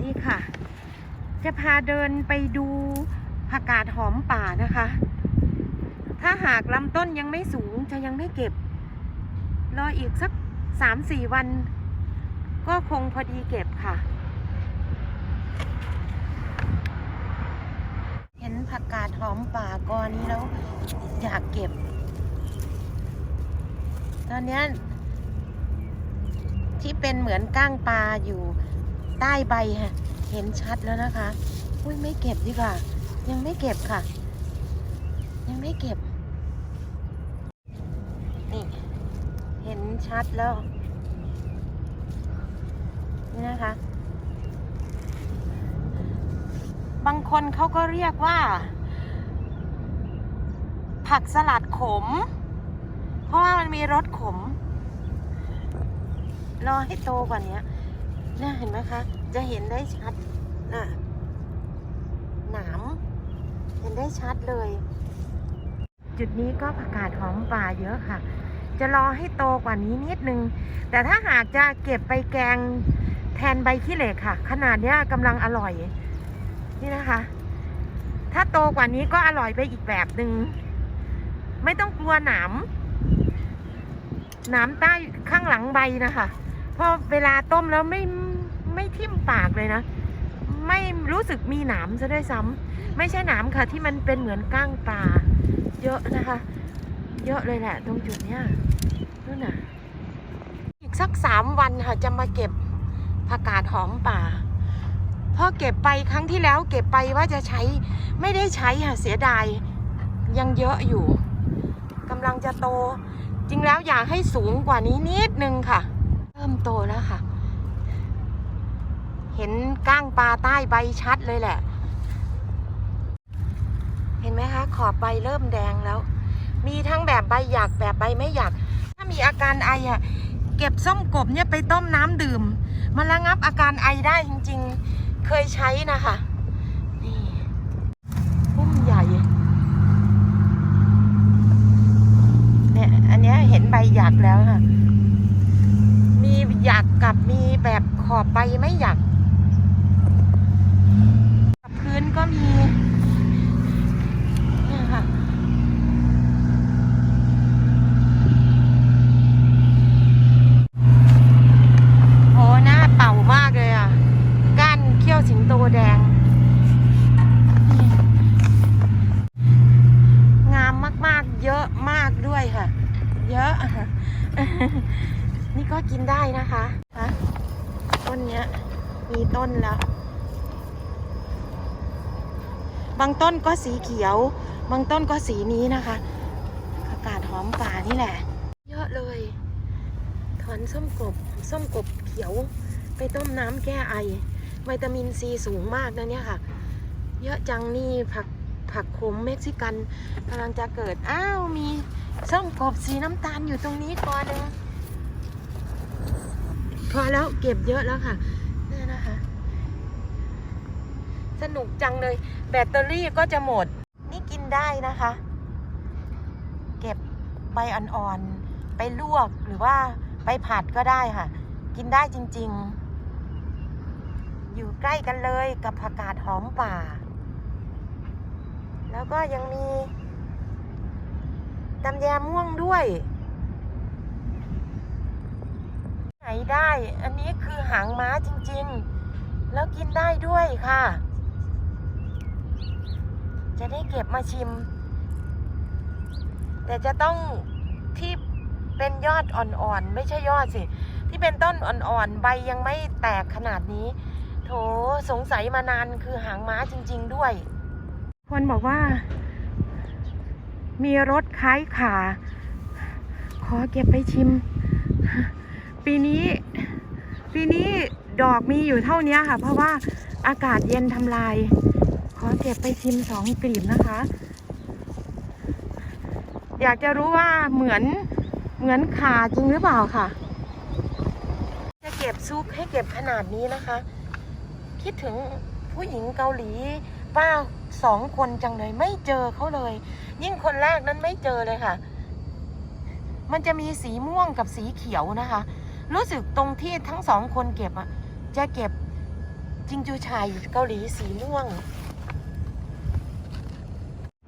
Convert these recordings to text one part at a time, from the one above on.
ดีค่ะ จะพาเดินไปดูผักกาดหอมป่านะคะ ถ้าหากลำต้นยังไม่สูงจะยังไม่เก็บ รออีกสักสามสี่วัน ก็คงพอดีเก็บค่ะ เห็นผักกาดหอมป่ากอนี้แล้วอยากเก็บ ตอนนี้ที่เป็นเหมือนก้างปลาอยู่ ใต้ใบค่ะเห็นชัดแล้วนะคะ อุ้ยไม่เก็บดีกว่า ยังไม่เก็บค่ะ ยังไม่เก็บ นี่ เห็นชัดแล้ว นี่นะคะ บางคนเขาก็เรียกว่า ผักสลัดขม เพราะว่ามันมีรสขม รอให้โตกว่านี้ น่าเห็นไหมคะ จะเห็นได้ชัดน่ะหนามเห็นได้ชัดเลย จุดนี้ก็ผักกาดหอมป่าเยอะค่ะ จะรอให้โตกว่านี้นิดนึง แต่ถ้าหากจะเก็บไปแกงแทนใบขี้เหล็กค่ะ ขนาดนี้กำลังอร่อย นี่นะคะ ถ้าโตกว่านี้ก็อร่อยไปอีกแบบหนึง่งไม่ต้องกลัวหนามหนามใต้ข้างหลังใบนะคะ เพราะเวลาต้มแล้วไม่ ไม่ทิ่มปากเลยนะ ไม่รู้สึกมีหนามซะด้วยซ้ำไม่ใช่หนามค่ะ ที่มันเป็นเหมือนก้างปลาเยอะนะคะ เยอะเลยแหละ ตรงจุดเนี้ยนู่นน่ะอีกสักสามวันค่ะจะมาเก็บผักกาดหอมป่าพอเก็บไปครั้งที่แล้วเก็บไปว่าจะใช้ไม่ได้ใช้ค่ะเสียดายยังเยอะอยู่กำลังจะโต จริงแล้วอยากให้สูงกว่านี้นิดนึงค่ะ เริ่มโตแล้วค่ะ เห็นก้างปลาใต้ใบชัดเลยแหละ เห็นไหมคะ ขอบใบเริ่มแดงแล้ว มีทั้งแบบใบหยักแบบใบไม่หยัก ถ้ามีอาการไออะเก็บส้มกบเนี่ยไปต้มน้ำดื่ม มันระงับอาการไอได้จริง ๆ เคยใช้นะคะนี่พุ่มใหญ่เนี่ยอันนี้เห็นใบหยักแล้วค่ะ มีหยักกับมีแบบขอบใบไม่หยัก กับพื้นก็มีนี่ค่ะโหหน้าเป่ามากเลยอะ ก้านเขี้ยวสิงโตแดง งามมากๆ เยอะมากด้วยค่ะ เยอะ นี่ก็กินได้นะคะคะต้นเนี้ย มีต้นแล้ว บางต้นก็สีเขียว บางต้นก็สีนี้นะคะอากาศหอมป่านี่แหละ เยอะเลย ถอนส้มกบ ส้มกบเขียว ไปต้มน้ำแก้ไอ วิตามินซีสูงมากนะเนี่ยค่ะ เยอะจังนี่ผักผักขมเม็กซิกันกำลังจะเกิด อ้าว มีส้มกบสีน้ำตาลอยู่ตรงนี้กอหนึ่งพอแล้วเก็บเยอะแล้วค่ะ สนุกจังเลย แบตเตอรี่ก็จะหมด นี่กินได้นะคะ เก็บใบอ่อนๆ ไปลวกหรือว่าไปผัดก็ได้ค่ะ กินได้จริงๆ อยู่ใกล้กันเลยกับผักกาดหอมป่า แล้วก็ยังมีตำแยม่วงด้วย ไหนได้ อันนี้คือหางม้าจริงๆ แล้วกินได้ด้วยค่ะ จะได้เก็บมาชิม แต่จะต้องที่เป็นยอดอ่อนๆ ไม่ใช่ยอดสิ ที่เป็นต้นอ่อนๆ ใบยังไม่แตกขนาดนี้ โถสงสัยมานานคือหางม้าจริง ๆด้วย คนบอกว่า มีรถคล้ายขา ขอเก็บไปชิม ปีนี้ ปีนี้ดอกมีอยู่เท่านี้ค่ะ เพราะว่าอากาศเย็นทำลาย ขอเก็บไปชิมสองกลีบนะคะ อยากจะรู้ว่าเหมือนเหมือนขาจริงหรือเปล่าค่ะ จะเก็บซุปให้เก็บขนาดนี้นะคะ คิดถึงผู้หญิงเกาหลีป้าสองคนจังเลยไม่เจอเขาเลย ยิ่งคนแรกนั้นไม่เจอเลยค่ะ มันจะมีสีม่วงกับสีเขียวนะคะ รู้สึกตรงที่ทั้งสองคนเก็บอะจะเก็บจิงจูชายเกาหลีสีม่วง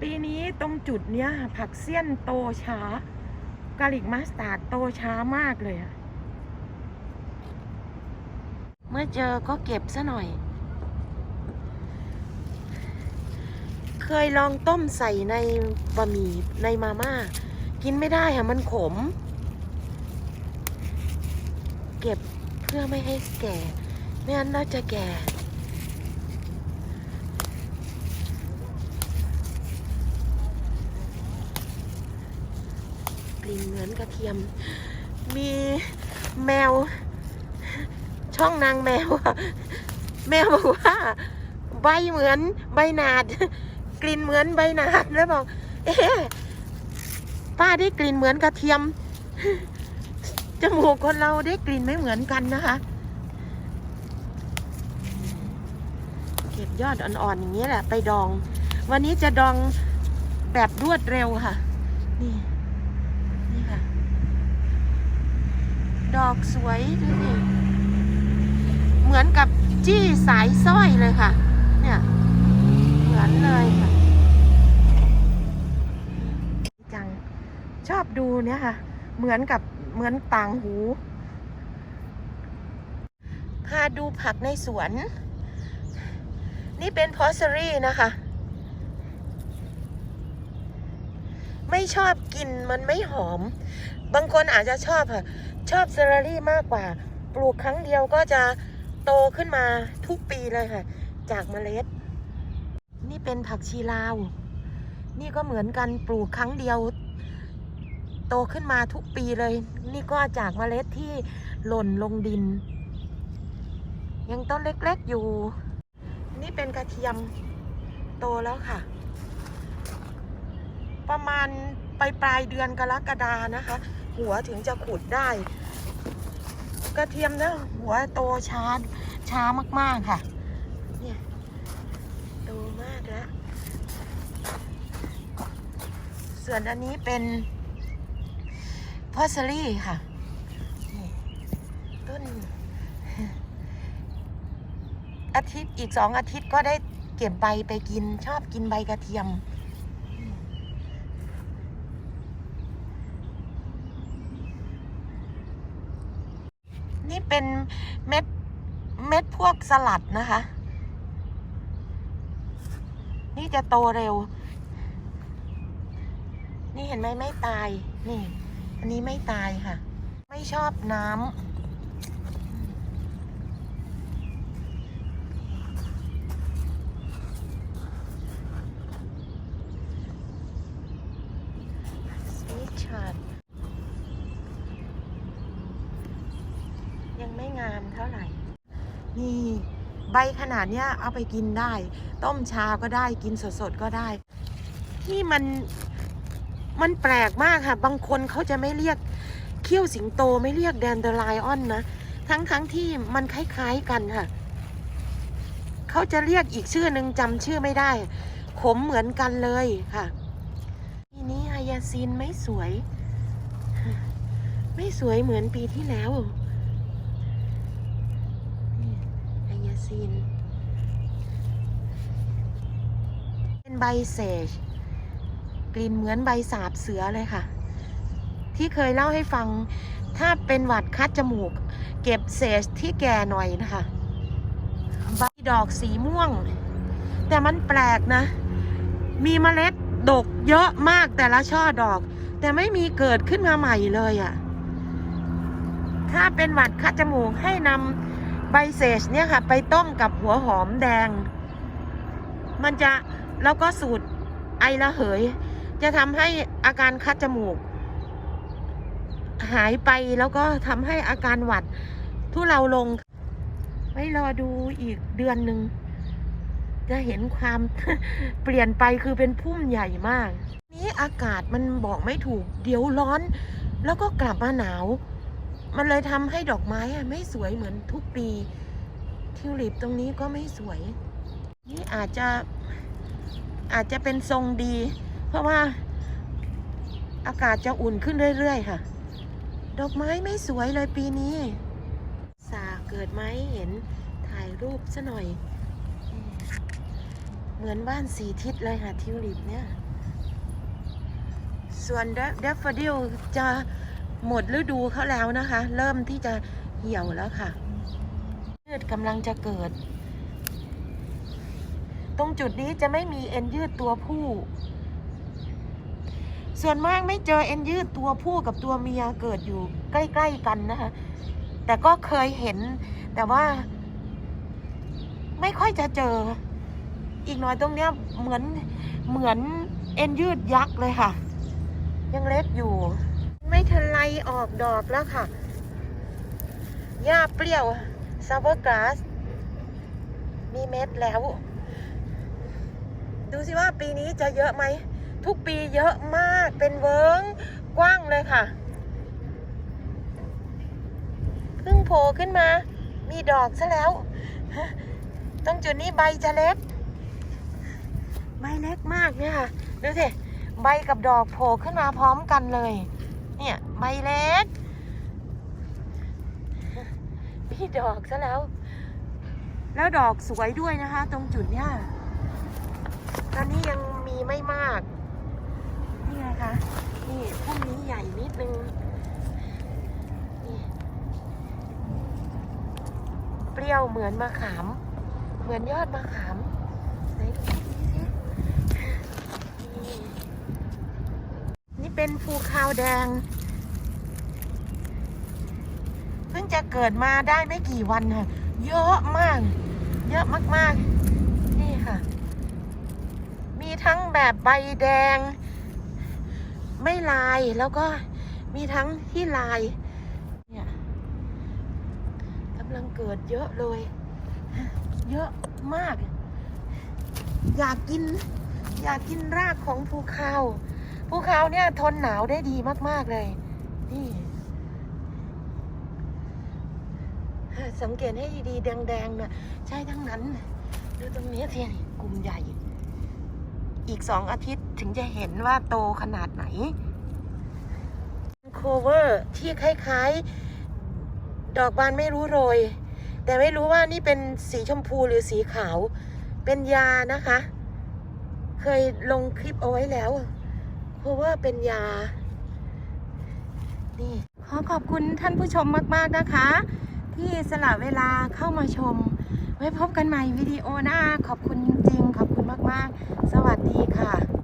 ปีนี้ตรงจุดเนี้ย ผักเสี้ยนโตช้ากาลิกมัสตาร์ดโตช้ามากเลยอะเมื่อเจอก็เก็บซะหน่อย เคยลองต้มใส่ในบะหมี่ในมาม่า กินไม่ได้ค่ะมันขม เก็บเพื่อไม่ให้แก่ ไม่งั้นเราจะแก่ ก ลิ่นเหมือนกระเทียม มีแมว ช่องนางแมวแมวบอกว่า ใบเหมือนใบนาด กลิ่นเหมือนใบนาดแล้วบอก เอ๊ป้าได้กลิ่นเหมือนกระเทียมจมูกคนเราได้กลิ่นไม่เหมือนกันนะคะ เก็บยอดอ่อนๆอย่างนี้แหละ ไปดอง วันนี้จะดองแบบรวดเร็วค่ะ นี่ค่ะ ดอกสวยดูสิเหมือนกับจี้สายสร้อยเลยค่ะ เนี่ยเหมือนเลยค่ะ จังชอบดูเนี่ยค่ะ เหมือนกับเหมือนต่างหู พาดูผักในสวน นี่เป็นพอสซอรี่นะคะไม่ชอบกินมันไม่หอม บางคนอาจจะชอบค่ะ ชอบเซอร์รี่มากกว่า ปลูกครั้งเดียวก็จะโตขึ้นมาทุกปีเลยค่ะ จากเมล็ด นี่เป็นผักชีลาว นี่ก็เหมือนกันปลูกครั้งเดียว โตขึ้นมาทุกปีเลย นี่ก็จากเมล็ดที่หล่นลงดิน ยังต้นเล็กๆอยู่ นี่เป็นกระเทียมโตแล้วค่ะ ประมาณปลายปลายเดือนกรกฎานะคะ หัวถึงจะขุดได้ กระเทียมนะหัวโตช้าช้ามาก ๆ ค่ะ เนี่ยโตมากแล้ว ส่วนอันนี้เป็นพอสซอรี่ค่ะต้น อาทิตย์อีกสองอาทิตย์ก็ได้เก็บใบไปกินชอบกินใบกระเทียม นี่เป็นเม็ดเม็ดพวกสลัดนะคะ นี่จะโตเร็ว นี่เห็นไหมไม่ตาย นี่ อันนี้ไม่ตายค่ะ ไม่ชอบน้ำสวิตชาร์ังไม่งามเท่าไหร่ นี่ใบขนาดเนี้ยเอาไปกินได้ ต้มชาก็ได้กินสดๆก็ได้ ที่มันมันแปลกมากค่ะ บางคนเขาจะไม่เรียกเขี้ยวสิงโตไม่เรียกแดนเดอไลออนนะ ทั้งทั้งที่มันคล้ายๆกันค่ะ เขาจะเรียกอีกชื่อหนึ่งจำชื่อไม่ได้ ขมเหมือนกันเลยค่ะปีนี้ไฮยาซินไม่สวย ไม่สวยเหมือนปีที่แล้วนี่ไฮยา ซินเป็นใบเสจกลิ่นเหมือนใบสาบเสือเลยค่ะ ที่เคยเล่าให้ฟังถ้าเป็นหวัดคัดจมูก เก็บเศษที่แก่หน่อยนะคะ ใบดอกสีม่วง แต่มันแปลกนะ มีเมล็ดดกเยอะมากแต่ละช่อดอก แต่ไม่มีเกิดขึ้นมาใหม่เลยอะ่ะ ถ้าเป็นหวัดคัดจมูกให้นำ ใบเศษเนี่ยค่ะ ไปต้มกับหัวหอมแดง มันจะแล้วก็สูตรไอระเหย จะทำให้อาการคัดจมูก หายไปแล้วก็ทำให้อาการหวัดทุเลาลง ไว้รอดูอีกเดือนหนึ่ง จะเห็นความเปลี่ยนไปคือเป็นพุ่มใหญ่มาก นี้อากาศมันบอกไม่ถูก เดี๋ยวร้อน แล้วก็กลับมาหนาว มันเลยทำให้ดอกไม้อะไม่สวยเหมือนทุกปีทิวลิปตรงนี้ก็ไม่สวย นี่อาจจะอาจจะเป็นทรงดี เพราะว่าอากาศจะอุ่นขึ้นเรื่อย ๆ ค่ะ ดอกไม้ไม่สวยเลยปีนี้ สาเกิดไหมเห็นถ่ายรูปซะหน่อย เหมือนบ้านสีทิศเลยค่ะทิวลิปเนี่ย ส่วนเดฟเฟอร์ดิลจะ หมดฤดูเขาแล้วนะคะ เริ่มที่จะเหี่ยวแล้วค่ะยืดกำลังจะเกิด ตรงจุดนี้จะไม่มีเอ็นยืดตัวผู้ ส่วนมากไม่เจอเอ็นยืดตัวผู้กับตัวเมียเกิดอยู่ใกล้ ๆ กันนะคะ แต่ก็เคยเห็น แต่ว่า ไม่ค่อยจะเจอ อีกหน่อยตรงเนี้ยเหมือนเหมือนเอ็นยืดยักษ์เลยค่ะ ยังเล็กอยู่ ไม่ทันไรออกดอกแล้วค่ะ หญ้าเปรี้ยวซาวเวอร์กราส มีเม็ดแล้ว ดูสิว่าปีนี้จะเยอะไหม ทุกปีเยอะมากเป็นเวิ้งกว้างเลยค่ะ เพิ่งโผล่ขึ้นมา มีดอกซะแล้วตรงจุดนี้ใบจะเล็ก ใบเล็กมากเนี่ยค่ะ ดูสิ ใบกับดอกโผล่ขึ้นมาพร้อมกันเลย เนี่ยใบเล็ก มีดอกซะแล้ว แล้วดอกสวยด้วยนะคะ ตรงจุดเนี้ยตอนนี้ยังมีไม่มาก นี่ไงคะ นี่พุ่มนี้ใหญ่นิดนึงนี่เปรี้ยวเหมือนมะขาม เหมือนยอดมะขามไหนดูสิสินี่นี่ เป็นภูคาวแดง เพิ่งจะเกิดมาได้ไม่กี่วันค่ะ เยอะมาก เยอะมากๆ นี่ค่ะ มีทั้งแบบใบแดง ไม่ลายแล้วก็มีทั้งที่ลาย เนี่ยกำลังเกิดเยอะเลย เยอะมาก อยากกิน อยากกินรากของภูเขา ภูเขาเนี่ยทนหนาวได้ดีมากๆเลย นี่ สังเกตให้ดีๆ แดงๆนะใช่ทั้งนั้นดูตรงนี้เทียนกลุ่มใหญ่ อีกสองอาทิตย์ถึงจะเห็นว่าโตขนาดไหนโคเวอร์ที่คล้ายๆ ดอกบานไม่รู้โรย แต่ไม่รู้ว่านี่เป็นสีชมพูหรือสีขาว เป็นยานะคะ เคยลงคลิปเอาไว้แล้ว เพราะว่าเป็นยา นี่ ขอขอบคุณท่านผู้ชมมาก ๆ นะคะ ที่สละเวลาเข้ามาชม ไว้พบกันใหม่วิดีโอหน้า ขอบคุณจริงๆขอบคุณมาก ๆ สวัสดีค่ะ